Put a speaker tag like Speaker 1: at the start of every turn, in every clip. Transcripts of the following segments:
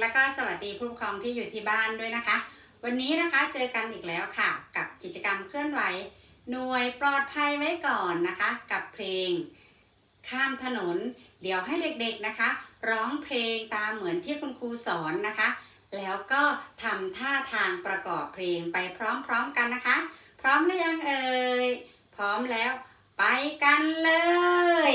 Speaker 1: และก็สวัสดีผู้ปกครองที่อยู่ที่บ้านด้วยนะคะ วันนี้นะคะเจอกันอีกแล้วค่ะ กับกิจกรรมเคลื่อนไหวหน่วยปลอดภัยไว้ก่อนนะคะ กับเพลง ข้ามถนน เดี๋ยวให้เด็กๆนะคะ ร้องเพลงตามเหมือนที่คุณครูสอนนะคะ แล้วก็ทำท่าทางประกอบเพลงไปพร้อมๆกันนะคะ พร้อมหรือยังเอ่ยพร้อมแล้ว ไปกันเลย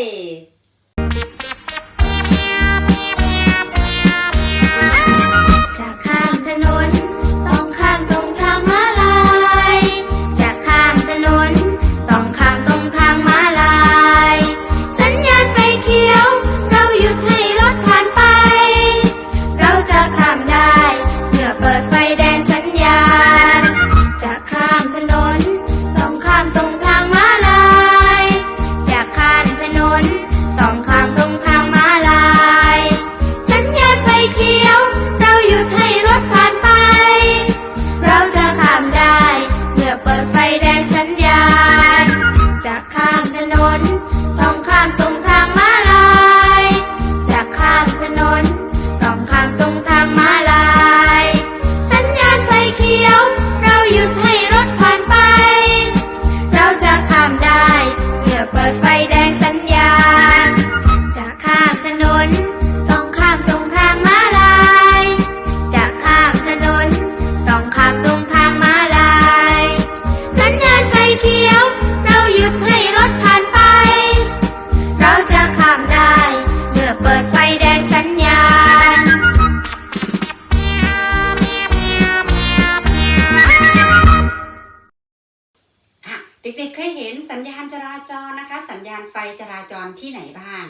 Speaker 1: เด็กๆเคยเห็นสัญญาณจราจรนะคะ สัญญาณไฟจราจรที่ไหนบ้าง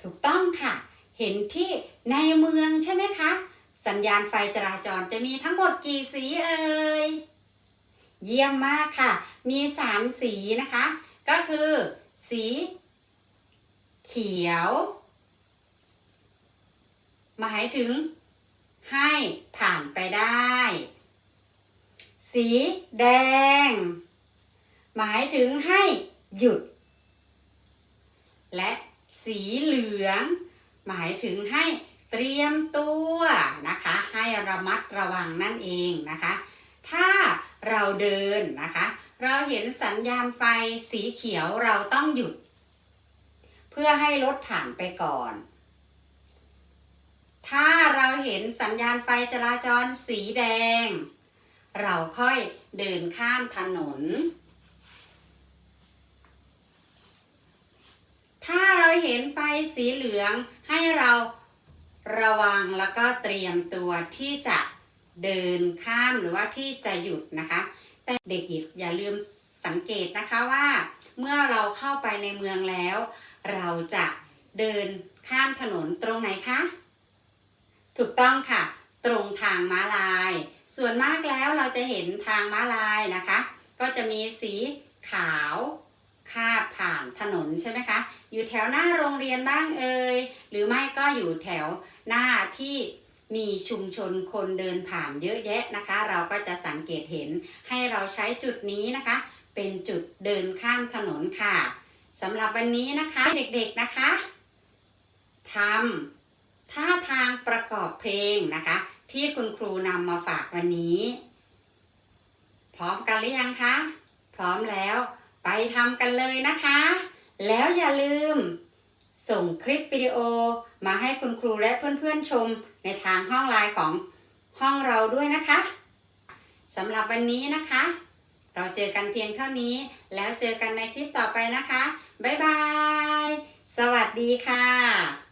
Speaker 1: ถูกต้องค่ะ เห็นที่ในเมืองใช่ไหมคะ สัญญาณไฟจราจรจะมีทั้งหมดกี่สีเอ่ยเยี่ยมมากค่ะ มีสามสีนะคะ ก็คือ สี เขียว หมายถึง ให้ผ่านไปได้ สีแดง หมายถึงให้หยุด และสีเหลือง หมายถึงให้เตรียมตัวนะคะ ให้ระมัดระวังนั่นเองนะคะ ถ้าเราเดินนะคะ เราเห็นสัญญาณไฟสีเขียวเราต้องหยุด เพื่อให้รถผ่านไปก่อน ถ้าเราเห็นสัญญาณไฟจราจรสีแดง เราค่อยเดินข้ามถนน ถ้าเรา เห็นไฟสีเหลืองให้เราระวังแล้วก็เตรียมตัวที่จะเดินข้ามหรือว่าที่จะหยุดนะคะ แต่เด็กๆอย่าลืมสังเกตนะคะว่า เมื่อเราเข้าไปในเมืองแล้ว เราจะเดินข้ามถนนตรงไหนคะ ถูกต้องค่ะ ตรงทางม้าลาย ส่วนมากแล้วเราจะเห็นทางม้าลายนะคะ ก็จะมีสีขาว คาดผ่านถนนใช่ไหมคะ อยู่แถวหน้าโรงเรียนบ้างเอ่ยหรือไม่ก็อยู่แถวหน้าที่มีชุมชนคนเดินผ่านเยอะแยะนะคะ เราก็จะสังเกตเห็นให้เราใช้จุดนี้นะคะ เป็นจุดเดินข้ามถนนค่ะสำหรับวันนี้นะคะเด็กๆนะคะทำท่าทางประกอบเพลงนะคะ ที่คุณครูนำมาฝากวันนี้ พร้อมกันหรือยังคะ พร้อมแล้ว ไปทำกันเลยนะคะ แล้วอย่าลืม ส่งคลิปวิดีโอมาให้คุณครูและเพื่อนๆชมในทางห้องไลน์ของห้องเราด้วยนะคะสำหรับวันนี้นะคะ เราเจอกันเพียงเท่านี้ แล้วเจอกันในคลิปต่อไปนะคะ บ๊ายบาย สวัสดีค่ะ